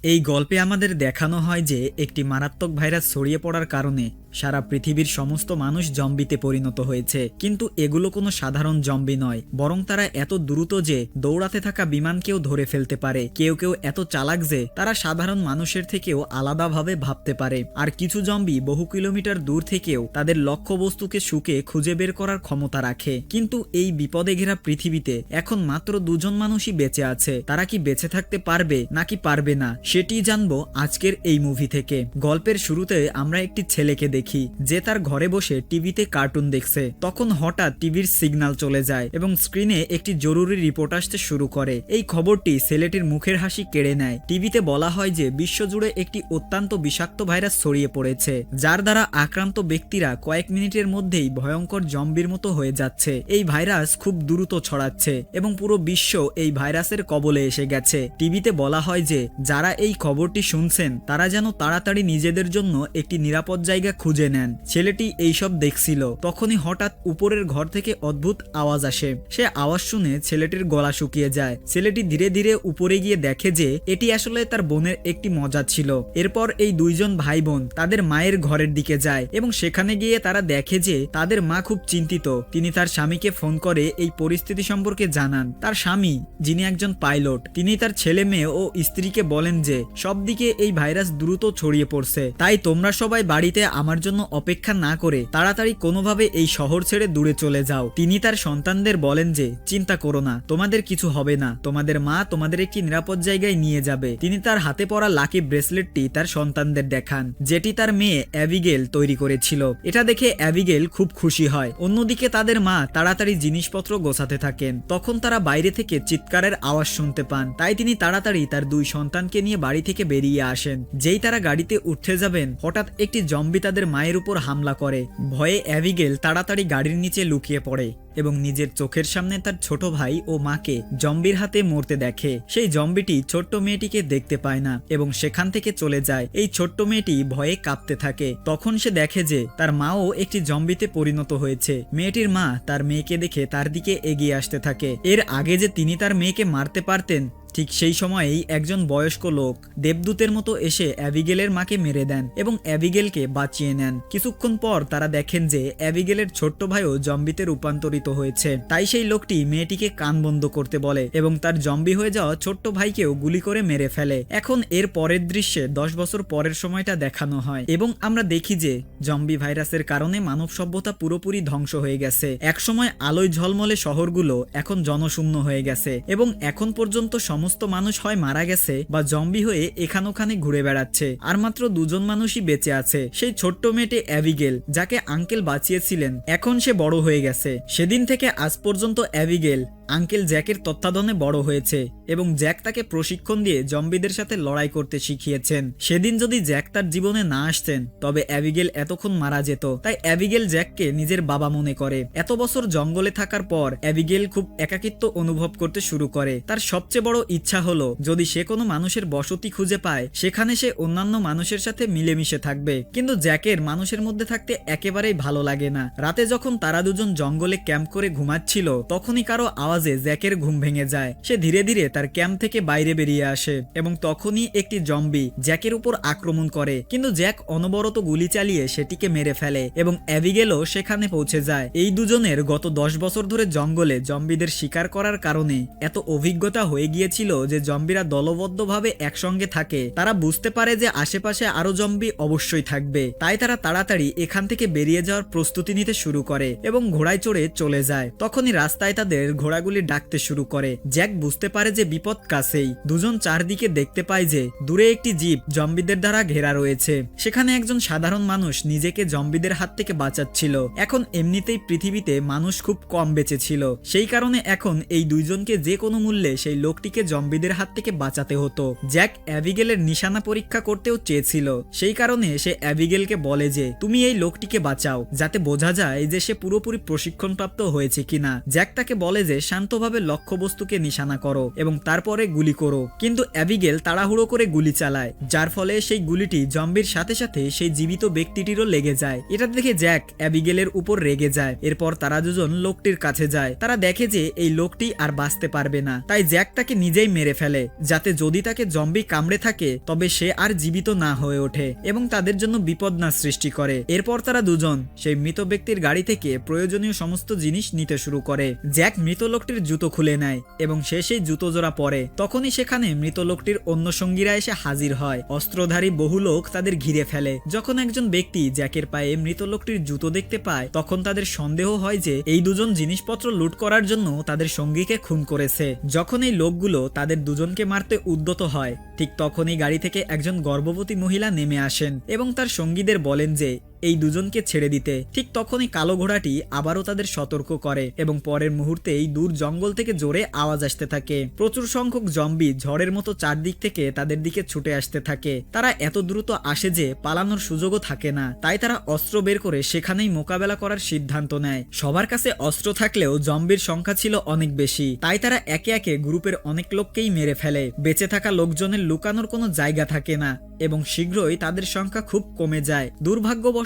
এই গল্পে আমাদের দেখানো হয় যে একটি মারাত্মক ভাইরাস ছড়িয়ে পড়ার কারণে সারা পৃথিবীর সমস্ত মানুষ জম্বিতে পরিণত হয়েছে। কিন্তু এগুলো কোনো সাধারণ জম্বি নয়। বরং তারা এত দ্রুত যে দৌড়াতে থাকা বিমানকেও ধরে ফেলতে পারে। কেউ কেউ এত চালাক যে তারা সাধারণ মানুষের থেকেও আলাদাভাবে ভাবতে পারে। আর কিছু জম্বি বহু কিলোমিটার দূর থেকেও তাদের লক্ষ্যবস্তুকে শুকে খুঁজে বের করার ক্ষমতা রাখে। কিন্তু এই বিপদে ঘেরা পৃথিবীতে এখন মাত্র দুজন মানুষই বেঁচে আছে। তারা কি বেঁচে থাকতে পারবে, নাকি পারবে না সেটি জানব আজকের এই মুভি থেকে। গল্পের শুরুতে আমরা একটি ছেলেকে দেখি। যে তার ঘরে বসে টিভিতে কার্টুন দেখছে। তখন হঠাৎ টিভির সিগন্যাল চলে যায় এবং স্ক্রিনে একটি জরুরি রিপোর্ট আসতে শুরু করে। এই খবরটি ছেলেটির মুখের হাসি কেড়ে নেয়। টিভিতে বলা হয় যে বিশ্বজুড়ে একটি অত্যন্ত বিষাক্ত ভাইরাস ছড়িয়ে পড়েছে, যার দ্বারা আক্রান্ত ব্যক্তিরা কয়েক মিনিটের মধ্যেই ভয়ঙ্কর জম্বির মতো হয়ে যাচ্ছে। এই ভাইরাস খুব দ্রুত ছড়াচ্ছে এবং পুরো বিশ্ব এই ভাইরাসের কবলে এসে গেছে। টিভিতে বলা হয় যে, যারা এই খবরটি শুনছেন, তারা যেন তাড়াতাড়ি নিজেদের জন্য একটি নিরাপদ জায়গা খুঁজে নেন। ছেলেটি এইসব দেখছিল। তখনই হঠাৎ উপরের ঘর থেকে অদ্ভুত আওয়াজ আসে। সে আওয়াজ শুনে ছেলেটির গলা শুকিয়ে যায়। ছেলেটি ধীরে ধীরে উপরে গিয়ে দেখে যে, এটি আসলে তার বোনের একটি মজা ছিল। এরপর এই দুইজন ভাই বোন তাদের মায়ের ঘরের দিকে যায় এবং সেখানে গিয়ে তারা দেখে যে, তাদের মা খুব চিন্তিত। তিনি তার স্বামীকে ফোন করে এই পরিস্থিতি সম্পর্কে জানান। তার স্বামী, যিনি একজন পাইলট, তিনি তার ছেলে মেয়ে ও স্ত্রীকে বলেন যে সব দিকে এই ভাইরাস দ্রুত ছড়িয়ে পড়ছে। তাই তোমরা সবাই বাড়িতে আমার জন্য অপেক্ষা না করে তাড়াতাড়ি কোনোভাবে এই শহর ছেড়ে দূরে চলে যাও। তিনি তার সন্তানদের বলেন যে, চিন্তা করো না, তোমাদের কিছু হবে না। তোমাদের মা তোমাদের একটি নিরাপদ জায়গায় নিয়ে যাবে। তিনি তার হাতে পরা লাকি ব্রেসলেটটি তার সন্তানদের দেখান, যেটি তার মেয়ে অ্যাবিগেল তৈরি করেছিল। এটা দেখে অ্যাবিগেল খুব খুশি হয়। অন্যদিকে তাদের মা তাড়াতাড়ি জিনিসপত্র গোছাতে থাকেন। তখন তারা বাইরে থেকে চিৎকারের আওয়াজ শুনতে পান। তাই তিনি তাড়াতাড়ি তার দুই সন্তানকে নিয়ে বাড়ি থেকে বেরিয়ে আসেন। যেই তারা গাড়িতে উঠতে যাবেন, হঠাৎ একটি জম্বি তাদের মায়ের উপর হামলা করে। ভয়ে অ্যাবিগেল তাড়াতাড়ি গাড়ির নিচে লুকিয়ে পড়ে এবং নিজের চোখের সামনে তার ছোট ভাই ও মাকে জম্বির হাতে মরতে দেখে। সেই জম্বিটি ছোট্ট মেয়েটিকে দেখতে পায় না এবং সেখান থেকে চলে যায়। এই ছোট্ট মেয়েটি ভয়ে কাঁপতে থাকে। তখন সে দেখে যে তার মাও একটি জম্বিতে পরিণত হয়েছে। মেয়েটির মা তার মেয়েকে দেখে তার দিকে এগিয়ে আসতে থাকে। এর আগে যে তিনি তার মেয়েকে মারতে পারতেন ঠিক সেই সময়েই একজন বয়স্ক লোক দেবদূতের মতো এসে অ্যাবিগেলের মাকে মেরে দেন এবং অ্যাবিগেলকে বাঁচিয়ে নেন। কিছুক্ষণ পর তারা দেখেন যে অ্যাবিগেলের ছোট্ট ভাইও জম্বিতে রূপান্তরিত হয়েছে। তাই সেই লোকটি মেয়েটিকে কান বন্ধ করতে বলে এবং তার জম্বি হয়ে যাওয়া ছোট্ট ভাইকেও গুলি করে মেরে ফেলে। এখন এর পরের দৃশ্যে দশ বছর পরের সময়টা দেখানো হয় এবং আমরা দেখি যে জম্বি ভাইরাসের কারণে মানব সভ্যতা পুরোপুরি ধ্বংস হয়ে গেছে। একসময় আলোয় ঝলমলে শহরগুলো এখন জনশূন্য হয়ে গেছে এবং এখন পর্যন্ত সমস্ত মানুষ হয় মারা গেছে বা জম্বি হয়ে এখান ওখানে ঘুরে বেড়াচ্ছে। আর মাত্র দুজন মানুষই বেঁচে আছে। সেই ছোট্ট মেয়েটি অ্যাভিগেল যাকে আঙ্কেল বাঁচিয়েছিলেন। এখন সে বড় হয়ে গেছে। সেদিন থেকে আজ পর্যন্ত অ্যাবিগেল আঙ্কেল জ্যাকের তত্ত্বাবধানে বড় হয়েছে এবং জ্যাক তাকে প্রশিক্ষণ দিয়ে জম্বিদের সাথে লড়াই করতে শিখিয়েছেন। সেদিন যদি জ্যাক তার জীবনে না আসতেন, তবে অ্যাবিগেল এতক্ষণ মারা যেত। তাই অ্যাবিগেল জ্যাককে নিজের বাবা মনে করে। এত বছর জঙ্গলে থাকার পর অ্যাবিগেল খুব একাকিত্ব অনুভব করতে শুরু করে। তার সবচেয়ে বড় ইচ্ছা হলো, যদি সে কোনো মানুষের বসতি খুঁজে পায়, সেখানে সে অন্যান্য মানুষের সাথে মিলেমিশে থাকবে। কিন্তু জ্যাকের মানুষের মধ্যে থাকতে একেবারেই ভালো লাগে না। রাতে যখন তারা দুজন জঙ্গলে ক্যাম্প করে ঘুমাচ্ছিল, তখনই কারও আওয়াজে জ্যাকের ঘুম ভেঙে যায়। সে ধীরে ধীরে তার ক্যাম্প থেকে বাইরে বেরিয়ে আসে এবং তখনই একটি জম্বি জ্যাকের উপর আক্রমণ করে। কিন্তু জ্যাক অনবরত গুলি চালিয়ে সেটিকে মেরে ফেলে এবং অ্যাবিগেলও সেখানে পৌঁছে যায়। এই দুজনের গত দশ বছর ধরে জঙ্গলে জম্বিদের শিকার করার কারণে এত অভিজ্ঞতা হয়ে গিয়েছিল যে জম্বিরা দলবদ্ধভাবে একসঙ্গে থাকে। তারা বুঝতে পারে যে আশেপাশে আরও জম্বি অবশ্যই থাকবে। তাই তারা তাড়াতাড়ি এখান থেকে বেরিয়ে যাওয়ার প্রস্তুতি নিতে শুরু করে এবং ঘোড়ায় চড়ে চলে যায়। তখনই রাস্তায় তাদের ঘোড়াগুলি ডাকতে শুরু করে। জ্যাক বুঝতে পারে যে বিপদ কাছেই। দুজন চারদিকে দেখতে পায় যে দূরে একটি জিপ জম্বিদের দ্বারা ঘেরা রয়েছে। সেখানে একজন সাধারণ মানুষ নিজেকে জম্বিদের হাত থেকে বাঁচাচ্ছিল। এখন এমনিতেই পৃথিবীতে মানুষ খুব কম বেঁচে ছিল। সেই কারণে এখন এই দুইজনকে যে কোনো মূল্যে সেই লোকটিকে জম্বিদের হাত থেকে বাঁচাতে হতো। জ্যাক অ্যাবিগেলের নিশানা পরীক্ষা করতেও চেয়েছিল। সেই কারণে সে অ্যাবিগেলকে বলে যে, তুমি এই লোকটিকে বাঁচাও, যাতে বোঝা যায় যে সে পুরোপুরি প্রশিক্ষণপ্রাপ্ত হয়েছে কিনা। জ্যাক তাকে বলে যে শান্তভাবে লক্ষ্যবস্তুকে নিশানা করো এবং তারপরে গুলি করো। কিন্তু অ্যাবিগেল তাড়াহুড়ো করে গুলি চালায়, যার ফলে সেই গুলিটি জম্বির সাথে সাথে সেই জীবিত ব্যক্তিটিরও লেগে যায়। এটা দেখে জ্যাক অ্যাবিগেলের উপর রেগে যায়। এরপর তারা দুজন লোকটির কাছে যায়। তারা দেখে যে এই লোকটি আর বাঁচতে পারবে না। তাই জ্যাক তাকে নিজেই মেরে ফেলে, যাতে যদি তাকে জম্বি কামড়ে থাকে, তবে সে আর জীবিত না হয়ে ওঠে এবং তাদের জন্য বিপদ না সৃষ্টি করে। এরপর তারা দুজন সেই মৃত ব্যক্তির গাড়ি থেকে প্রয়োজনীয় সমস্ত জিনিস নিতে শুরু করে। জ্যাক মৃত লোকটির জুতো খুলে নেয় এবং সে সেই জুতো জোড়া পরে। তখনই সেখানে মৃত লোকটির অন্য সঙ্গীরা এসে হাজির হয়। অস্ত্রধারী বহু লোক তাদের ঘিরে ফেলে। যখন একজন ব্যক্তি জ্যাকের পায়ে মৃত লোকটির জুতো দেখতে পায়, তখন তাদের সন্দেহ হয় যে এই দুজন জিনিসপত্র লুট করার জন্য তাদের সঙ্গীকে খুন করেছে। যখন এই লোকগুলো তাদের দুজনকে মারতে উদ্যত হয়, ঠিক তখনই গাড়ি থেকে একজন গর্ভবতী মহিলা নেমে আসেন এবং তার সঙ্গীদের বলেন যে এই দুজনকে ছেড়ে দিতে। ঠিক তখনই কালো ঘোড়াটি আবারও তাদের সতর্ক করে এবং পরের মুহূর্তেই দূর জঙ্গল থেকে জোরে আওয়াজ আসতে থাকে। প্রচুর সংখ্যক জম্বি ঝড়ের মতো চারদিক থেকে তাদের দিকে ছুটে আসতে থাকে। তারা এত দ্রুত আসে যে পালানোর সুযোগও থাকে না। তাই তারা অস্ত্র বের করে সেখানেই মোকাবেলা করার সিদ্ধান্ত নেয়। সবার কাছে অস্ত্র থাকলেও জম্বির সংখ্যা ছিল অনেক বেশি। তাই তারা একে একে গ্রুপের অনেক লোককেই মেরে ফেলে। বেঁচে থাকা লোকজনের লুকানোর কোনো জায়গা থাকে না এবং শীঘ্রই তাদের সংখ্যা খুব কমে যায়।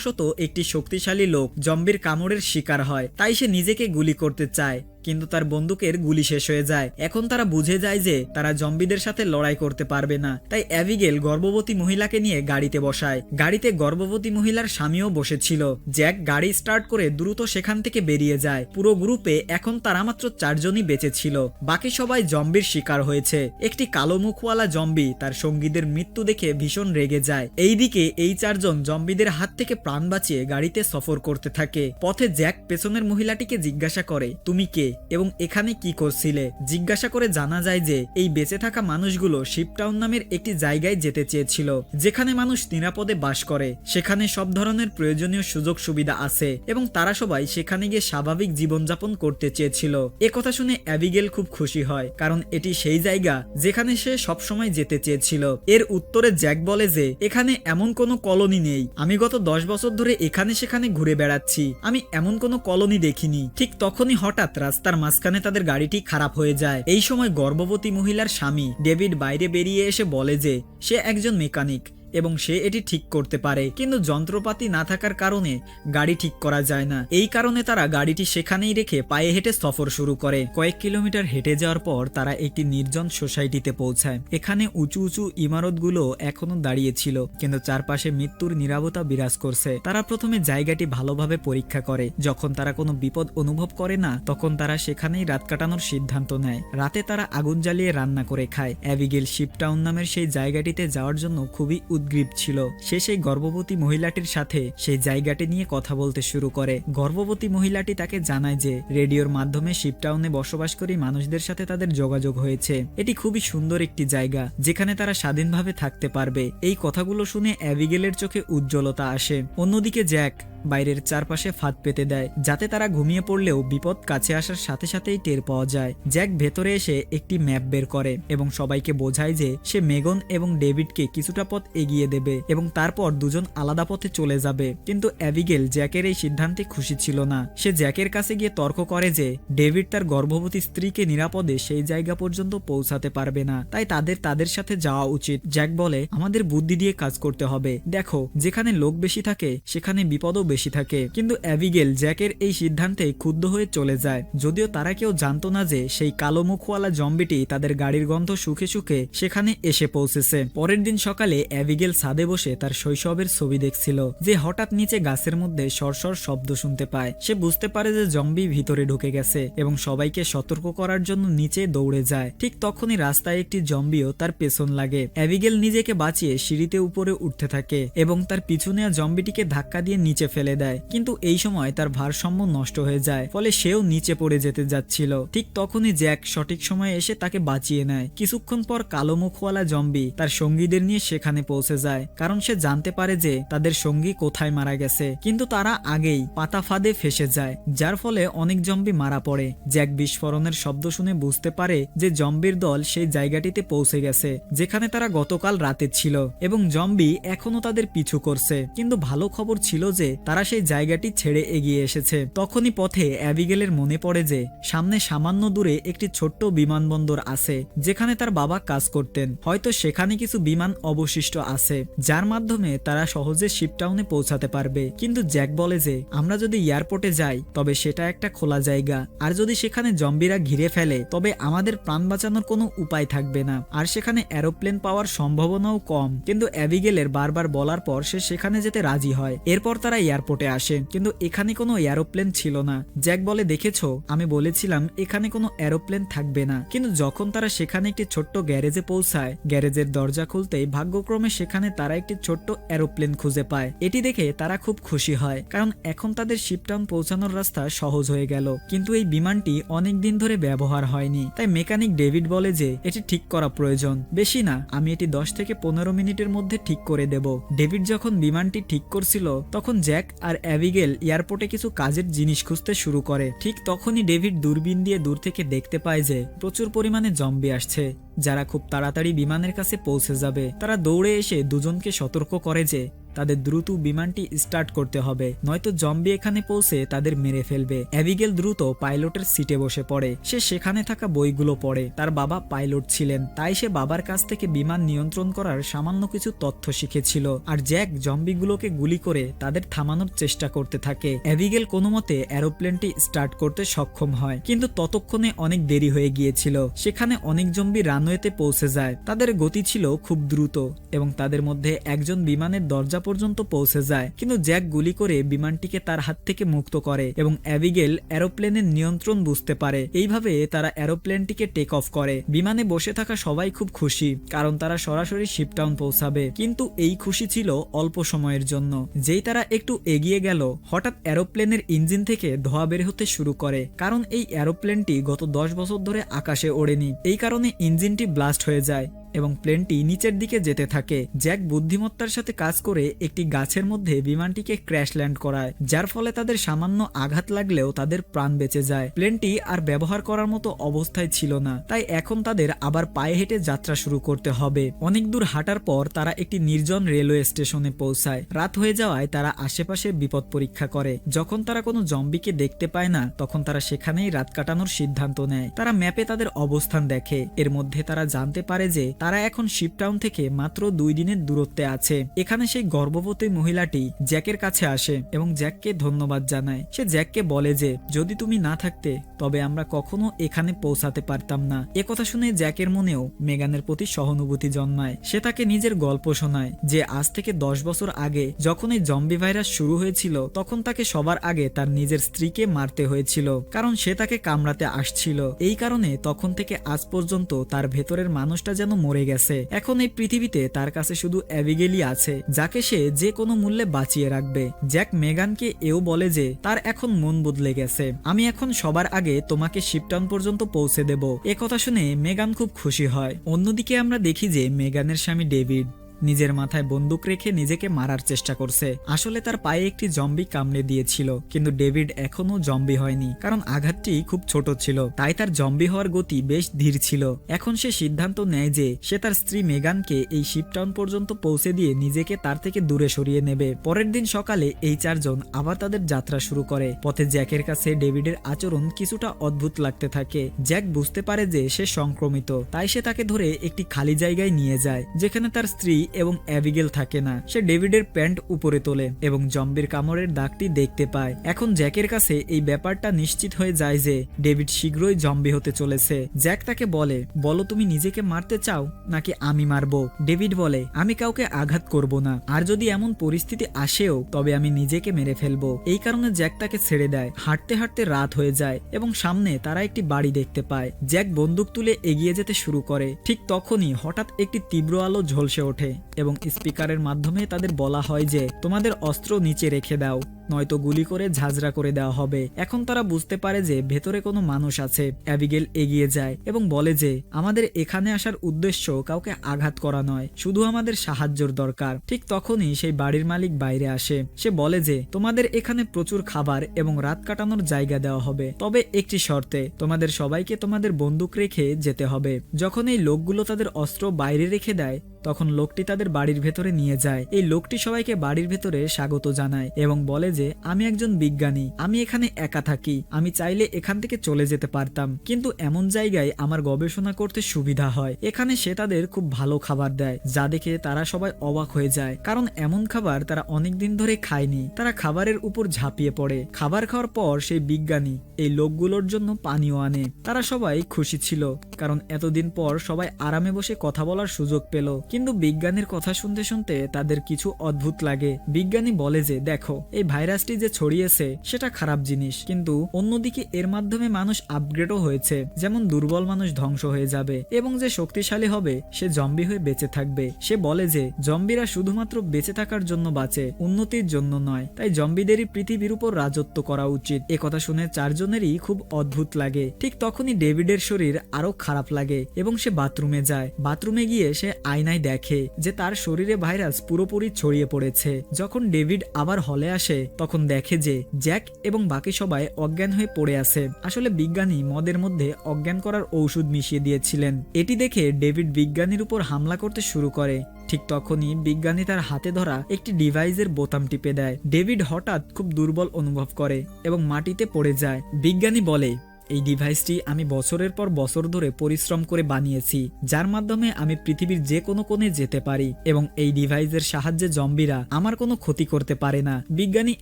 দুর্ভাগ্যবশত একটি শক্তিশালী লোক জম্বির কামড়ের শিকার হয় তাই সে নিজেকে গুলি করতে চায়। কিন্তু তার বন্দুকের গুলি শেষ হয়ে যায়। এখন তারা বুঝে যায় যে তারা জম্বিদের সাথে লড়াই করতে পারবে না। তাই অ্যাবিগেল গর্ভবতী মহিলাকে নিয়ে গাড়িতে বসায়। গাড়িতে গর্ভবতী মহিলার স্বামীও বসেছিল। জ্যাক গাড়ি স্টার্ট করে দ্রুত সেখান থেকে বেরিয়ে যায়। পুরো গ্রুপে এখন তারা মাত্র চারজনই বেঁচে ছিল। বাকি সবাই জম্বির শিকার হয়েছে। একটি কালো মুখওয়ালা জম্বি তার সঙ্গীদের মৃত্যু দেখে ভীষণ রেগে যায়। এইদিকে এই চারজন জম্বিদের হাত থেকে প্রাণ বাঁচিয়ে গাড়িতে সফর করতে থাকে। পথে জ্যাক পেছনের মহিলাটিকে জিজ্ঞাসা করে, তুমি কে? এবং এখানে কি করছিলে? জিজ্ঞাসা করে জানা যায় যে, এই বেঁচে থাকা মানুষগুলো শিপটাউন নামের একটি জায়গায় যেতে চেয়েছিল, যেখানে মানুষ নিরাপদে বাস করে। সেখানে সব ধরনের প্রয়োজনীয় সুযোগ সুবিধা আছে এবং তারা সবাই সেখানে গিয়ে স্বাভাবিক জীবনযাপন করতে চেয়েছিল। এ কথা শুনে অ্যাবিগেল খুব খুশি হয়, কারণ এটি সেই জায়গা যেখানে সে সবসময় যেতে চেয়েছিল। এর উত্তরে জ্যাক বলে যে, এখানে এমন কোনো কলোনি নেই। আমি গত দশ বছর ধরে এখানে সেখানে ঘুরে বেড়াচ্ছি। আমি এমন কোনো কলোনি দেখিনি। ঠিক তখনই হঠাৎ রাস্তার মাঝখানে তাদের গাড়িটি খারাপ হয়ে যায়। এই সময় গর্ভবতী মহিলার স্বামী ডেভিড বাইরে বেরিয়ে এসে বলে যে, সে একজন মেকানিক। এবং সে এটি ঠিক করতে পারে। কিন্তু যন্ত্রপাতি না থাকার কারণে গাড়ি ঠিক করা যায় না। এই কারণে তারা গাড়িটি সেখানেই রেখে পায়ে হেঁটে সফর শুরু করে। কয়েক কিলোমিটার হেঁটে যাওয়ার পর তারা একটি নির্জন সোসাইটিতে পৌঁছায়। এখানে উঁচু উঁচু ইমারতগুলো এখনও দাঁড়িয়ে ছিল কিন্তু চারপাশে মৃত্যুর নিরাপত্তা বিরাজ করছে। তারা প্রথমে জায়গাটি ভালোভাবে পরীক্ষা করে। যখন তারা কোনো বিপদ অনুভব করে না, তখন তারা সেখানেই রাত কাটানোর সিদ্ধান্ত নেয়। রাতে তারা আগুন জ্বালিয়ে রান্না করে খায়। অ্যাবিগেল শিপটাউন নামের সেই জায়গাটিতে যাওয়ার জন্য খুবই উদ্গ্রীব ছিল। সে সেই গর্ভবতী মহিলাটির সাথে সেই জায়গাটি নিয়ে কথা বলতে শুরু করে। গর্ভবতী মহিলাটি তাকে জানায় যে, রেডিওর মাধ্যমে শিপটাউনে বসবাস বসবাসকারী মানুষদের সাথে তাদের যোগাযোগ হয়েছে। এটি খুবই সুন্দর একটি জায়গা, যেখানে তারা স্বাধীনভাবে থাকতে পারবে। এই কথাগুলো শুনে অ্যাবিগেলের চোখে উজ্জ্বলতা আসে। অন্যদিকে জ্যাক বাইরের চারপাশে ফাঁদ পেতে দেয়, যাতে তারা ঘুমিয়ে পড়লেও বিপদ কাছে আসার সাথে সাথেই টের পাওয়া যায়। জ্যাক ভেতরে এসে একটি ম্যাপ বের করে এবং সবাইকে বোঝায় যে সে মেগন এবং ডেভিডকে কিছুটা পথ এগিয়ে দেবে এবং তারপর দুজন আলাদা পথে চলে যাবে। কিন্তু অ্যাবিগেল জ্যাকের এই সিদ্ধান্তে খুশি ছিল না। সে জ্যাকের কাছে গিয়ে তর্ক করে যে ডেভিড তার গর্ভবতী স্ত্রীকে নিরাপদে সেই জায়গা পর্যন্ত পৌঁছাতে পারবে না। তাই তাদের তাদের সাথে যাওয়া উচিত। জ্যাক বলে, আমাদের বুদ্ধি দিয়ে কাজ করতে হবে। দেখো, যেখানে লোক বেশি থাকে, সেখানে বিপদও বেশি থাকে। কিন্তু অ্যাবিগেল, জ্যাকের এই সিদ্ধান্তে ক্ষুব্ধ হয়ে চলে যায়। যদিও তারা কেউ জানতো না যে সেই কালো মুখওয়ালা জম্বিটি তাদের গাড়ির গন্ধ সুখে সুখে সেখানে এসে পৌঁছেছে। পরের দিন সকালে অ্যাবিগেল ছাদে বসে তার শৈশবের ছবি দেখছিল, যে হঠাৎ নিচে গাছের মধ্যে সরসর শব্দ শুনতে পায়। সে বুঝতে পারে যে জম্বি ভিতরে ঢুকে গেছে এবং সবাইকে সতর্ক করার জন্য নিচে দৌড়ে যায়। ঠিক তখনই রাস্তায় একটি জম্বিও তার পেছন লাগে। অ্যাবিগেল নিজেকে বাঁচিয়ে সিঁড়িতে উপরে উঠতে থাকে এবং তার পিছু নেওয়া জম্বিটিকে ধাক্কা দিয়ে নিচে ফেলে। দেয়। কিন্তু এই সময় তার ভারসাম্য নষ্ট হয়ে যায়, ফলে সেও নিচে পড়ে যেতে যাচ্ছিল। ঠিক তখনই জ্যাক সঠিক সময়ে এসে তাকে বাঁচিয়ে নেয়। কিছুক্ষণ পর কালো মুখওয়ালা জম্বি তার সঙ্গীদের নিয়ে সেখানে পৌঁছে যায়, কারণ সে জানতে পারে যে তাদের সঙ্গী কোথায় মারা গেছে। কিন্তু তারা আগেই পাতা ফাঁদে ফেসে যায়, যার ফলে অনেক জম্বি মারা পড়ে। জ্যাক বিস্ফোরণের শব্দ শুনে বুঝতে পারে যে জম্বির দল সেই জায়গাটিতে পৌঁছে গেছে, যেখানে তারা গতকাল রাতে ছিল, এবং জম্বি এখনও তাদের পিছু করছে। কিন্তু ভালো খবর ছিল যে তারা সেই জায়গাটি ছেড়ে এগিয়ে এসেছে। তখনই পথে অ্যাবিগেলের মনে পড়ে যে, সামনে সামান্য দূরে একটি ছোট্ট বিমানবন্দর আছে, যেখানে তার বাবা কাজ করতেন। হয়তো সেখানে কিছু বিমান অবশিষ্ট আছে, যার মাধ্যমে তারা সহজে শিপটাউনে পৌঁছাতে পারবে। কিন্তু জ্যাক বলে যে, আমরা যদি এয়ারপোর্টে যাই, তবে সেটা একটা খোলা জায়গা। আর যদি সেখানে জম্বিরা ঘিরে ফেলে, তবে আমাদের প্রাণ বাঁচানোর কোনো উপায় থাকবে না। আর সেখানে এরোপ্লেন পাওয়ার সম্ভাবনাও কম। কিন্তু অ্যাবিগেলের বারবার বলার পর সে সেখানে যেতে রাজি হয়। এরপর তারা এয়ারপোর্টে আসে। কিন্তু এখানে কোনো এরোপ্লেন ছিল না। জ্যাক বলে, দেখেছ? আমি বলেছিলাম, এখানে কোনো এরোপ্লেন থাকবে না। কিন্তু যখন তারা সেখানে একটি ছোট্ট গ্যারেজে পৌঁছায়, গ্যারেজের দরজা খুলতেই ভাগ্যক্রমে সেখানে তারা একটি ছোট্ট এরোপ্লেন খুঁজে পায়। এটি দেখে তারা খুব খুশি হয়, কারণ এখন তাদের শিপটাউন পৌঁছানোর রাস্তা সহজ হয়ে গেল। কিন্তু এই বিমানটি অনেক দিন ধরে ব্যবহার হয়নি। তাই মেকানিক ডেভিড বলে যে, এটি ঠিক করা প্রয়োজন। বেশি না, আমি এটি দশ থেকে পনেরো মিনিটের মধ্যে ঠিক করে দেব। ডেভিড যখন বিমানটি ঠিক করছিল, তখন জ্যাক আর অ্যাবিগেল এয়ারপোর্টে কিছু কাজের জিনিস খুঁজতে শুরু করে। ঠিক তখনই ডেভিড দূরবীন দিয়ে দূর থেকে দেখতে পায় যে, প্রচুর পরিমাণে জম্বি আসছে। যারা খুব তাড়াতাড়ি বিমানের কাছে পৌঁছে যাবে, তারা দৌড়ে এসে দুজনকে সতর্ক করে যে তাদের দ্রুত বিমানটি স্টার্ট করতে হবে। নয়তো জম্বি এখানে পৌঁছে তাদের মেরে ফেলবে। অ্যাবিগেল দ্রুত পাইলটের সিটে বসে পড়ে। সে সেখানে থাকা বইগুলো পড়ে। তার বাবা পাইলট ছিলেন। তাই সে বাবার কাছ থেকে বিমান নিয়ন্ত্রণ করার সামান্য কিছু তথ্য শিখেছিল। আর জ্যাক জম্বিগুলোকে গুলি করে তাদের থামানোর চেষ্টা করতে থাকে। অ্যাবিগেল কোনো মতে অ্যারোপ্লেনটি স্টার্ট করতে সক্ষম হয়। কিন্তু ততক্ষণে অনেক দেরি হয়ে গিয়েছিল। সেখানে অনেক জম্বি রানওয়েতে পৌঁছে যায়। তাদের গতি ছিল খুব দ্রুত এবং তাদের মধ্যে একজন বিমানের দরজা পর্যন্ত পৌঁছে যায়। কিন্তু জ্যাক গুলি করে বিমানটিকে তার হাত থেকে মুক্ত করে এবং অ্যাবিগেল অ্যারোপ্লেনের নিয়ন্ত্রণ বুঝতে পারে। এইভাবে তারা অ্যারোপ্লেনটিকে টেক অফ করে। বিমানে বসে থাকা সবাই খুব খুশি, কারণ তারা সরাসরি শিপটাউন পৌঁছাবে। কিন্তু এই খুশি ছিল অল্প সময়ের জন্য। যেই তারা একটু এগিয়ে গেল, হঠাৎ অ্যারোপ্লেনের ইঞ্জিন থেকে ধোয়া বের হতে শুরু করে। কারণ এই অ্যারোপ্লেনটি গত দশ বছর ধরে আকাশে ওড়েনি। এই কারণে ইঞ্জিনটি ব্লাস্ট হয়ে যায়। এবং প্লেনটি নিচের দিকে যেতে থাকে। জ্যাক বুদ্ধিমত্তার সাথে কাজ করে একটি গাছের মধ্যে বিমানটিকে ক্র্যাশ ল্যান্ড করায়, যার ফলে তাদের সামান্য আঘাত লাগলেও তাদের প্রাণ বেঁচে যায়। প্লেনটি আর ব্যবহার করার মতো অবস্থায় ছিল না, তাই এখন তাদের আবার পায়ে হেঁটে যাত্রা শুরু করতে হবে। অনেক দূর হাঁটার পর তারা একটি নির্জন রেলওয়ে স্টেশনে পৌঁছায়। রাত হয়ে যাওয়ায় তারা আশেপাশে বিপদ পরীক্ষা করে। যখন তারা কোনো জম্বিকে দেখতে পায় না, তখন তারা সেখানেই রাত কাটানোর সিদ্ধান্ত নেয়। তারা ম্যাপে তাদের অবস্থান দেখে। এর মধ্যে তারা জানতে পারে যে তারা এখন শিপটাউন থেকে মাত্র দুই দিনের দূরত্বে আছে। এখানে সেই গর্ভবতী মহিলাটি জ্যাকের কাছে আসে এবং জ্যাককে ধন্যবাদ জানায়। সে জ্যাককে বলে যে, যদি তুমি না থাকতে, তবে আমরা কখনো এখানে পৌঁছাতে পারতাম না। একথা শুনে জ্যাকের মনেও মেগানের প্রতি সহানুভূতি জন্মায়। সে তাকে নিজের গল্প শোনায় যে, আজ থেকে দশ বছর আগে যখন এই জম্বি ভাইরাস শুরু হয়েছিল, তখন তাকে সবার আগে তার নিজের স্ত্রীকে মারতে হয়েছিল, কারণ সে তাকে কামড়াতে আসছিল। এই কারণে তখন থেকে আজ পর্যন্ত তার ভেতরের মানুষটা যেন মরে গেছে। এখন এই পৃথিবীতে তার কাছে শুধু অ্যাভিগেলি আছে, যাকে সে যে কোনো মূল্যে বাঁচিয়ে রাখবে। জ্যাক মেগানকে এও বলে যে, তার এখন মন বদলে গেছে। আমি এখন সবার আগে তোমাকে শিপটাউন পর্যন্ত পৌঁছে দেব। কথা শুনে মেগান খুব খুশি হয়। অন্যদিকে আমরা দেখি যে মেগানের স্বামী ডেভিড। নিজের মাথায় বন্দুক রেখে নিজেকে মারার চেষ্টা করছে। আসলে তার পায়ে একটি জম্বি কামড়ে দিয়েছিল, কিন্তু ডেভিড এখনও জম্বি হয়নি, কারণ আঘাতটি খুব ছোট ছিল, তাই তার জম্বি হওয়ার গতি বেশ ধীর ছিল। এখন সে সিদ্ধান্ত নেয় যে সে তার স্ত্রী মেগানকে এই শিপটাউন পর্যন্ত পৌঁছে দিয়ে নিজেকে তার থেকে দূরে সরিয়ে নেবে। পরের দিন সকালে এই চারজন আবার তাদের যাত্রা শুরু করে। পথে জ্যাকের কাছে ডেভিডের আচরণ কিছুটা অদ্ভুত লাগতে থাকে। জ্যাক বুঝতে পারে যে সে সংক্রমিত, তাই সে তাকে ধরে একটি খালি জায়গায় নিয়ে যায়, যেখানে তার স্ত্রী এবং অ্যাবিগেল থাকে না। সে ডেভিডের প্যান্ট উপরে তোলে এবং জম্বির কামড়ের দাগটি দেখতে পায়। এখন জ্যাকের কাছে এই ব্যাপারটা নিশ্চিত হয়ে যায় যে ডেভিড শীঘ্রই জম্বি হতে চলেছে। জ্যাক তাকে বলে, বলো, তুমি নিজেকে মারতে চাও নাকি আমি মারবো? ডেভিড বলে, আমি কাউকে আঘাত করব না। আর যদি এমন পরিস্থিতি আসেও, তবে আমি নিজেকে মেরে ফেলব। এই কারণে জ্যাক তাকে ছেড়ে দেয়। হাঁটতে হাঁটতে রাত হয়ে যায় এবং সামনে তারা একটি বাড়ি দেখতে পায়। জ্যাক বন্দুক তুলে এগিয়ে যেতে শুরু করে। ঠিক তখনই হঠাৎ একটি তীব্র আলো ঝলসে ওঠে। এবং স্পিকারের মাধ্যমে তাদের বলা হয় যে, তোমাদের অস্ত্র নিচে রেখে দাও, নয়তো গুলি করে ঝাঁঝরা করে দেওয়া হবে। এখন তারা বুঝতে পারে যে, ভেতরে কোনো মানুষ আছে। অ্যাবিগেল এগিয়ে যায় এবং বলে যে, আমাদের এখানে আসার উদ্দেশ্য কাউকে আঘাত করা নয়, শুধু আমাদের সাহায্যর দরকার। ঠিক তখনই সেই বাড়ির মালিক বাইরে আসে। সে বলে যে, তোমাদের এখানে প্রচুর খাবার এবং রাত কাটানোর জায়গা দেওয়া হবে। তবে একটি শর্তে, তোমাদের সবাইকে তোমাদের বন্দুক রেখে যেতে হবে। যখন এই লোকগুলো তাদের অস্ত্র বাইরে রেখে দেয় তখন লোকটি তাদের বাড়ির ভেতরে নিয়ে যায়। এই লোকটি সবাইকে বাড়ির ভেতরে স্বাগত জানায় এবং বলে যে, আমি একজন বিজ্ঞানী, আমি এখানে একা থাকি, আমি চাইলে এখান থেকে চলে যেতে পারতাম। কিন্তু এমন জায়গায় আমার গবেষণা করতে সুবিধা হয়। এখানে সে তাদের খুব ভালো খাবার দেয়, যা দেখে তারা সবাই অবাক হয়ে যায়। কারণ এমন খাবার তারা অনেকদিন ধরে খায়নি। তারা খাবারের উপর ঝাঁপিয়ে পড়ে। খাবার খাওয়ার পর সেই বিজ্ঞানী এই লোকগুলোর জন্য পানীয় আনে। তারা সবাই খুশি ছিল, কারণ এতদিন পর সবাই আরামে বসে কথা বলার সুযোগ পেল। কিন্তু বিজ্ঞানীর কথা শুনতে শুনতে তাদের কিছু অদ্ভুত লাগে। বিজ্ঞানী বলে যে, দেখো, এই ভাইরাসটি যে ছড়িয়েছে, সেটা খারাপ জিনিস। কিন্তু অন্যদিকে এর মাধ্যমে মানুষ আপগ্রেডও হয়েছে। যেমন দুর্বল মানুষ ধ্বংস হয়ে যাবে এবং যে শক্তিশালী হবে, সে জম্বি হয়ে বেঁচে থাকবে। সে বলে যে জম্বিরা শুধুমাত্র বেঁচে থাকার জন্য বাঁচে, উন্নতির জন্য নয়। তাই জম্বিদেরই পৃথিবীর উপর রাজত্ব করা উচিত। এ কথা শুনে চারজনেরই খুব অদ্ভুত লাগে। ঠিক তখনই ডেভিডের শরীর আরও খারাপ লাগে এবং সে বাথরুমে যায়। বাথরুমে গিয়ে সে আয়নায় দেখে যে তার শরীরে ভাইরাস পুরোপুরি ছড়িয়ে পড়েছে। যখন ডেভিড আবার হলে আসে, তখন দেখে যে জ্যাক এবং বাকি সবাই অজ্ঞান হয়ে পড়ে আছে। আসলে বিজ্ঞানী মদের মধ্যে অজ্ঞান করার ঔষধ মিশিয়ে দিয়েছিলেন। এটি দেখে ডেভিড বিজ্ঞানীর উপর হামলা করতে শুরু করে। ঠিক তখনই বিজ্ঞানী তার হাতে ধরা একটি ডিভাইসের বোতাম টিপে দেয়। ডেভিড হঠাৎ খুব দুর্বল অনুভব করে এবং মাটিতে পড়ে যায়। বিজ্ঞানী বলে এই ডিভাইসটি আমি বছরের পর বছর ধরে পরিশ্রম করে বানিয়েছি, যার মাধ্যমে আমি পৃথিবীর যে কোনো কোণে যেতে পারি এবং এই ডিভাইসের সাহায্যে জম্বিরা আমার কোনো ক্ষতি করতে পারে না। বিজ্ঞানী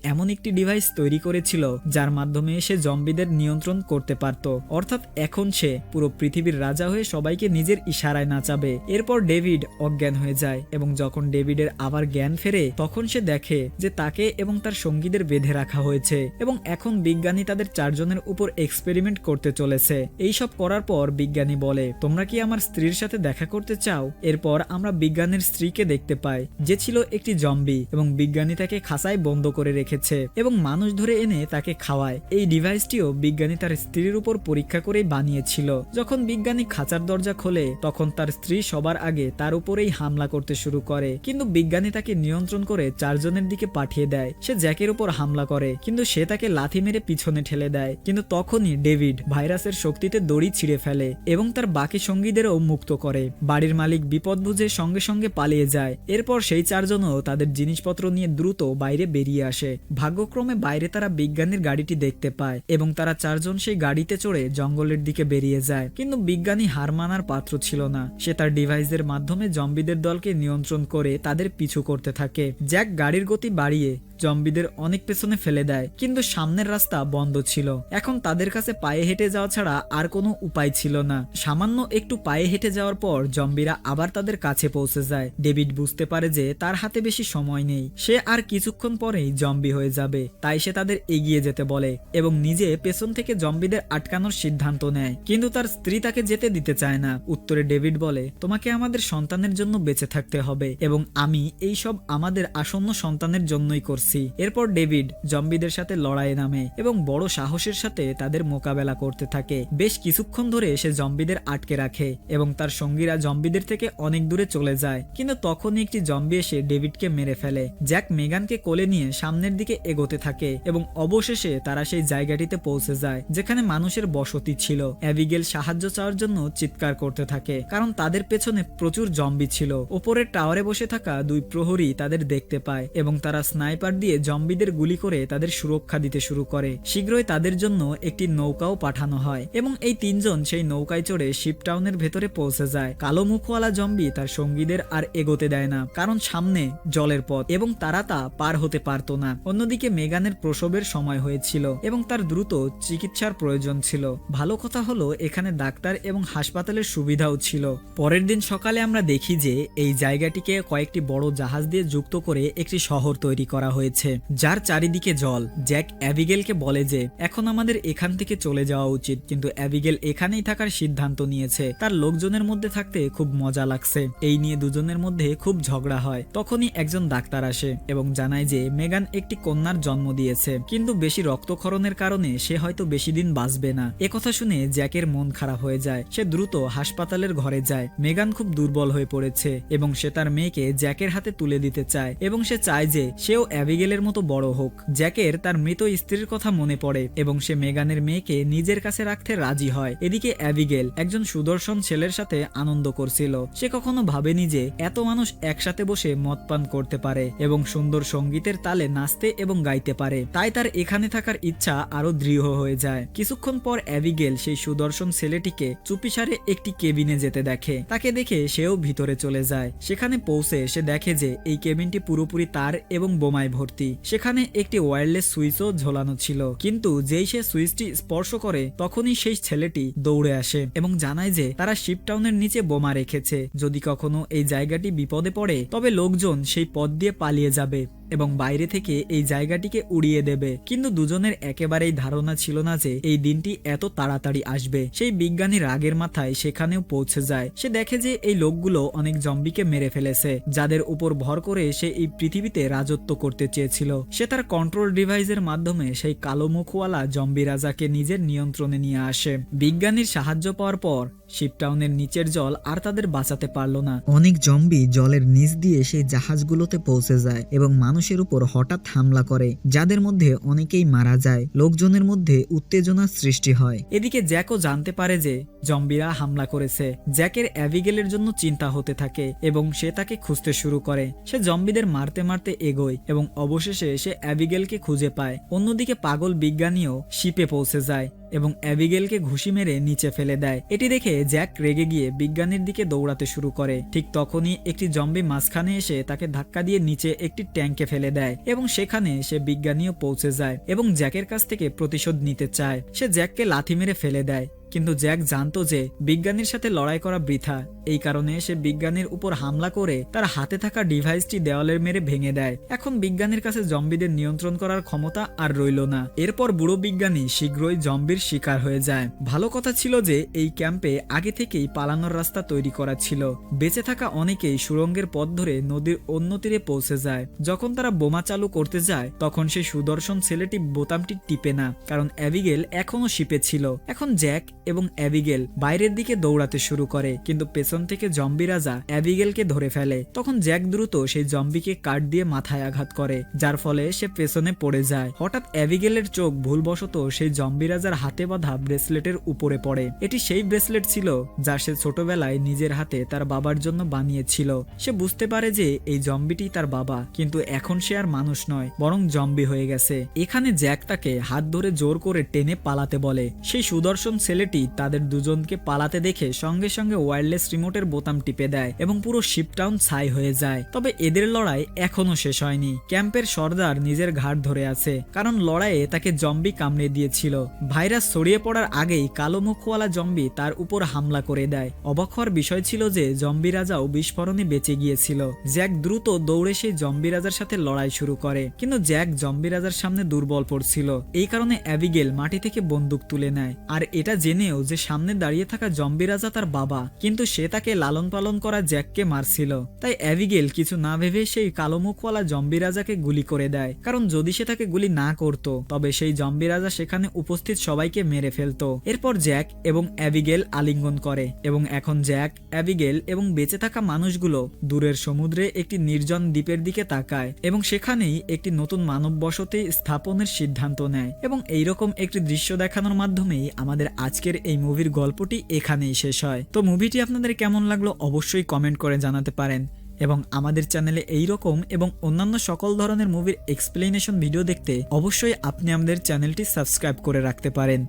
এমন একটি ডিভাইস তৈরি করেছিল, যার মাধ্যমে সে জম্বিদের নিয়ন্ত্রণ করতে পারত। অর্থাৎ এখন সে পুরো পৃথিবীর রাজা হয়ে সবাইকে নিজের ইশারায় নাচাবে। এরপর ডেভিড অজ্ঞান হয়ে যায় এবং যখন ডেভিডের আবার জ্ঞান ফেরে, তখন সে দেখে যে তাকে এবং তার সঙ্গীদের বেঁধে রাখা হয়েছে এবং এখন বিজ্ঞানী তাদের চারজনের উপর এক্সপেরিমেন্ট করতে চলেছে। এই সব করার পর বিজ্ঞানী বলে, তোমরা কি আমার স্ত্রীর সাথে দেখা করতে চাও? এরপর আমরা বিজ্ঞানীর স্ত্রীকে দেখতে পাই, যে ছিল একটি জম্বি এবং বিজ্ঞানী তাকে খাঁচায় বন্ধ করে রেখেছে এবং মানুষ ধরে এনে তাকে খাওয়ায়। এই ডিভাইসটিও বিজ্ঞানী তার স্ত্রীর উপর পরীক্ষা করেই বানিয়েছিল। যখন বিজ্ঞানী খাঁচার দরজা খোলে, তখন তার স্ত্রী সবার আগে তার উপরেই হামলা করতে শুরু করে। কিন্তু বিজ্ঞানী তাকে নিয়ন্ত্রণ করে চারজনের দিকে পাঠিয়ে দেয়। সে জ্যাকের উপর হামলা করে, কিন্তু সে তাকে লাথি মেরে পিছনে ঠেলে দেয়। কিন্তু তখনই ডেভিড ভাইরাসের শক্তিতে দড়ি ছিঁড়ে ফেলে এবং তার বাকি সঙ্গীদেরও মুক্ত করে। বাড়ির মালিক বিপদ বুঝে সঙ্গে সঙ্গে পালিয়ে যায়। এরপর সেই চারজনও তাদের জিনিসপত্র নিয়ে দ্রুত বাইরে বেরিয়ে আসে। ভাগ্যক্রমে বাইরে তারা বিজ্ঞানীর গাড়িটি দেখতে পায় এবং তারা চারজন সেই গাড়িতে চড়ে জঙ্গলের দিকে বেরিয়ে যায়। কিন্তু বিজ্ঞানী হার মানার পাত্র ছিল না। সে তার ডিভাইসের মাধ্যমে জম্বিদের দলকে নিয়ন্ত্রণ করে তাদের পিছু করতে থাকে। জ্যাক গাড়ির গতি বাড়িয়ে জম্বিদের অনেক পেছনে ফেলে দেয়, কিন্তু সামনের রাস্তা বন্ধ ছিল। এখন তাদের কাছে পায়ে হেঁটে যাওয়া ছাড়া আর কোনো উপায় ছিল না। সামান্য একটু পায়ে হেঁটে যাওয়ার পর জম্বিরা আবার তাদের কাছে পৌঁছে যায়। ডেভিড বুঝতে পারে যে তার হাতে বেশি সময় নেই। সে আর কিছুক্ষণ পরেই জম্বি হয়ে যাবে। তাই সে তাদের এগিয়ে যেতে বলে এবং নিজে পেছন থেকে জম্বিদের আটকানোর সিদ্ধান্ত নেয়। কিন্তু তার স্ত্রী তাকে যেতে দিতে চায় না। উত্তরে ডেভিড বলে, তোমাকে আমাদের সন্তানের জন্য বেঁচে থাকতে হবে এবং আমি এই সব আমাদের আসন্ন সন্তানের জন্যই করছি। এরপর ডেভিড জম্বিদের সাথে লড়াইয়ে নামে এবং বড় সাহসের সাথে তাদের মোকাবেলা করতে থাকে। বেশ কিছুক্ষণ ধরে সে জম্বিদের আটকে রাখে এবং তার সঙ্গীরা জম্বিদের থেকে অনেক দূরে চলে যায়। কিন্তু তখনই একটি জম্বি এসে ডেভিডকে মেরে ফেলে। জ্যাক মেগানকে কোলে নিয়ে সামনের দিকে এগোতে থাকে এবং অবশেষে তারা সেই জায়গাটিতে পৌঁছে যায়, যেখানে মানুষের বসতি ছিল। অ্যাবিগেল সাহায্য চাওয়ার জন্য চিৎকার করতে থাকে, কারণ তাদের পেছনে প্রচুর জম্বি ছিল। ওপরের টাওয়ারে বসে থাকা দুই প্রহরী তাদের দেখতে পায় এবং তারা স্নাইপার দিয়ে জম্বিদের গুলি করে তাদের সুরক্ষা দিতে শুরু করে। শীঘ্রই তাদের জন্য একটি নৌকাও পাঠানো হয় এবং এই তিনজন সেই নৌকায় চড়ে শিপটাউনের ভেতরে পৌঁছে যায়। কালো মুখওয়ালা জম্বি তার সঙ্গীদের আর এগোতে দেয় না, কারণ সামনে জলের পথ এবং তারা তা পার হতে পারতো না। অন্যদিকে মেগানের প্রসবের সময় হয়েছিল এবং তার দ্রুত চিকিৎসার প্রয়োজন ছিল। ভালো কথা হলো এখানে ডাক্তার এবং হাসপাতালের সুবিধাও ছিল। পরের দিন সকালে আমরা দেখি যে এই জায়গাটিকে কয়েকটি বড় জাহাজ দিয়ে যুক্ত করে একটি শহর তৈরি করা হয়েছে। যার চারিদিকে জল। জ্যাক অ্যাবিগেলকে বলে যে, এখন আমাদের এখান থেকে চলে যাওয়া উচিত। কিন্তু অ্যাবিগেল এখানেই থাকার সিদ্ধান্ত নিয়েছে। তার লোকজনের মধ্যে থাকতে খুব মজা লাগছে। এই নিয়ে দুজনের মধ্যে খুব ঝগড়া হয়। তখনই একজন ডাক্তার আসে এবং জানায় যে, মেগান একটি কন্যার জন্ম দিয়েছে। কিন্তু বেশি রক্তক্ষরণের কারণে সে হয়তো বেশি দিন বাঁচবে না। একথা শুনে জ্যাকের মন খারাপ হয়ে যায়। সে দ্রুত হাসপাতালের ঘরে যায়। মেগান খুব দুর্বল হয়ে পড়েছে এবং সে তার মেয়েকে জ্যাকের হাতে তুলে দিতে চায় এবং সে চায় যে, সেও অ্যাবিগেল অ্যাবিগেলের মতো বড় হোক। জ্যাকের তার মৃত স্ত্রীর কথা মনে পড়ে এবং সে মেগানের মেয়েকে নিজের কাছে রাখতে রাজি হয়। এদিকে অ্যাবিগেল একজন সুদর্শন ছেলের সাথে আনন্দ করছিল। সে কখনো ভাবেনি যে এত মানুষ একসাথে বসে মদ পান করতে পারে এবং সুন্দর সঙ্গীতের তালে নাচতে এবং গাইতে পারে। তাই তার এখানে থাকার ইচ্ছা আরও দৃঢ় হয়ে যায়। কিছুক্ষণ পর অ্যাবিগেল সেই সুদর্শন ছেলেটিকে চুপিসারে একটি কেবিনে যেতে দেখে। তাকে দেখে সেও ভিতরে চলে যায়। সেখানে পৌঁছে সে দেখে যে এই কেবিনটি পুরোপুরি তার এবং বোমায় ভর্তি। সেখানে একটি ওয়্যারলেস সুইচও ঝোলানো ছিল। কিন্তু যেই সে সুইচটি স্পর্শ করে, তখনই সেই ছেলেটি দৌড়ে আসে এবং জানায় যে তারা শিপটাউনের নিচে বোমা রেখেছে। যদি কখনো এই জায়গাটি বিপদে পড়ে, তবে লোকজন সেই পথ দিয়ে পালিয়ে যাবে। এবং বাইরে থেকে এই জায়গাটিকে উড়িয়ে দেবে। কিন্তু দুজনের একেবারেই ধারণা ছিল না যে এই দিনটি এত তাড়াতাড়ি আসবে। সেই বিজ্ঞানী রাগের মাথায় সেখানেও পৌঁছে যায়। সে দেখে যে এই লোকগুলো অনেক জম্বিকে মেরে ফেলেছে, যাদের উপর ভর করে সে এই পৃথিবীতে রাজত্ব করতে চেয়েছিল। সে তার কন্ট্রোল ডিভাইসের মাধ্যমে সেই কালো মুখওয়ালা জম্বি রাজাকে নিজের নিয়ন্ত্রণে নিয়ে আসে। বিজ্ঞানীর সাহায্য পাওয়ার পর শিপটাউনের নিচের জল আর তাদের বাঁচাতে পারল না। অনেক জম্বি জলের নিচ দিয়ে সেই জাহাজগুলোতে পৌঁছে যায় এবং মানুষের উপর হঠাৎ হামলা করে যাদের মধ্যে অনেকেই মারা যায়। লোকজনের মধ্যে উত্তেজনার সৃষ্টি হয়। এদিকে জ্যাকও জানতে পারে যে জম্বিরা হামলা করেছে। জ্যাকের অ্যাভিগেলের জন্য চিন্তা হতে থাকে এবং সে তাকে খুঁজতে শুরু করে। সে জম্বিদের মারতে মারতে এগোয় এবং অবশেষে সে অ্যাবিগেলকে খুঁজে পায়। অন্যদিকে পাগল বিজ্ঞানীও শিপে পৌঁছে যায়। এবং অ্যাবিগেলকে ঘুষি মেরে নিচে ফেলে দেয়। এটি দেখে জ্যাক রেগে গিয়ে বিজ্ঞানীর দিকে দৌড়াতে শুরু করে। ঠিক তখনই একটি জম্বি মাঝখানে এসে তাকে ধাক্কা দিয়ে নিচে একটি ট্যাঙ্কে ফেলে দেয় এবং সেখানে সে বিজ্ঞানীও পৌঁছে যায় এবং জ্যাকের কাছ থেকে প্রতিশোধ নিতে চায়। সে জ্যাককে লাথি মেরে ফেলে দেয়। কিন্তু জ্যাক জানতো যে বিজ্ঞানীর সাথে লড়াই করা বৃথা। এই কারণে সে বিজ্ঞানীর উপর হামলা করে তার হাতে থাকা ডিভাইসটি দেওয়ালের মেরে ভেঙে দেয়। এখন বিজ্ঞানীর কাছে জম্বিদের নিয়ন্ত্রণ করার ক্ষমতা আর রইল না। এরপর বুড়ো বিজ্ঞানী শীঘ্রই জম্বির শিকার হয়ে যায়। ভালো কথা ছিল যে এই ক্যাম্পে আগে থেকেই পালানোর রাস্তা তৈরি করা ছিল। বেঁচে থাকা অনেকেই সুরঙ্গের পথ ধরে নদীর অন্য তীরে পৌঁছে যায়। যখন তারা বোমা চালু করতে যায়, তখন সে সুদর্শন ছেলেটি বোতামটি টিপে না, কারণ অ্যাবিগেল এখনও শিপে ছিল। এখন জ্যাক এবং অ্যাবিগেল বাইরের দিকে দৌড়াতে শুরু করে। কিন্তু পেছন থেকে জম্বি রাজা অ্যাবিগেলকে ধরে ফেলে। তখন জ্যাক দ্রুত সেই জম্বিকে কাঠ দিয়ে মাথায় আঘাত করে, যার ফলে সে পেছনে পড়ে যায়। হঠাৎ অ্যাবিগেলের চোখ ভুলবশত সেই জম্বি রাজার হাতে বাঁধা ব্রেসলেটের উপরে পড়ে। এটি সেই ব্রেসলেট ছিল যা সে ছোটবেলায় নিজের হাতে তার বাবার জন্য বানিয়েছিল। সে বুঝতে পারে যে এই জম্বিটি তার বাবা, কিন্তু এখন সে আর মানুষ নয়, বরং জম্বি হয়ে গেছে। এখানে জ্যাক তাকে হাত ধরে জোর করে টেনে পালাতে বলে। সেই সুদর্শন ছেলেটি তাদের দুজনকে পালাতে দেখে সঙ্গে সঙ্গে ওয়্যারলেস রিমোটের বোতাম টিপে দেয় এবং পুরো শিপটাউন ছাই হয়ে যায়। তবে এদের লড়াই এখনও শেষ হয়নি। ক্যাম্পের সর্দার নিজের ঘাট ধরে আছে, কারণ লড়াইয়ে তাকে জম্বি কামড়ে দিয়েছিল। ভাইরাস ছড়িয়ে পড়ার আগেই কালো মুখওয়ালা জম্বি তার উপর হামলা করে দেয়। অবাক হওয়ার বিষয় ছিল যে জম্বি রাজাও বিস্ফোরণে বেঁচে গিয়েছিল। জ্যাক দ্রুত দৌড়ে সেই জম্বি রাজার সাথে লড়াই শুরু করে, কিন্তু জ্যাক জম্বি রাজার সামনে দুর্বল পড়ছিল। এই কারণে অ্যাবিগেল মাটি থেকে বন্দুক তুলে নেয়। আর এটা জেনেও যে সামনে দাঁড়িয়ে থাকা জম্বি রাজা তার বাবা, কিন্তু সে তাকে লালন পালন করা জ্যাককে মারছিল। তাই অ্যাবিগেল কিছু না ভেবে সেই কালো মুখওয়ালা জম্বি রাজাকে গুলি করে দেয়। কারণ যদি সে তাকে গুলি না করত, তবে সেই জম্বি রাজা সেখানে উপস্থিত সবাইকে মেরে ফেলতো। এরপর জ্যাক এবং অ্যাবিগেল আলিঙ্গন করে এবং এখন জ্যাক, অ্যাবিগেল এবং বেঁচে থাকা মানুষগুলো দূরের সমুদ্রে একটি নির্জন দ্বীপের দিকে তাকায় এবং সেখানেই একটি নতুন মানব বসতি স্থাপনের সিদ্ধান্ত নেয়। এবং এইরকম একটি দৃশ্য দেখানোর মাধ্যমেই আমাদের আজকের এই মুভির গল্পটি এখানেই শেষ হয়। তো মুভিটি আপনাদের কেমন লাগল অবশ্যই কমেন্ট করে জানাতে পারেন। এবং আমাদের চ্যানেলে এই রকম এবং অন্যান্য সকল ধরনের মুভির এক্সপ্লেনেশন ভিডিও দেখতে অবশ্যই আপনি আমাদের চ্যানেলটি সাবস্ক্রাইব করে রাখতে পারেন।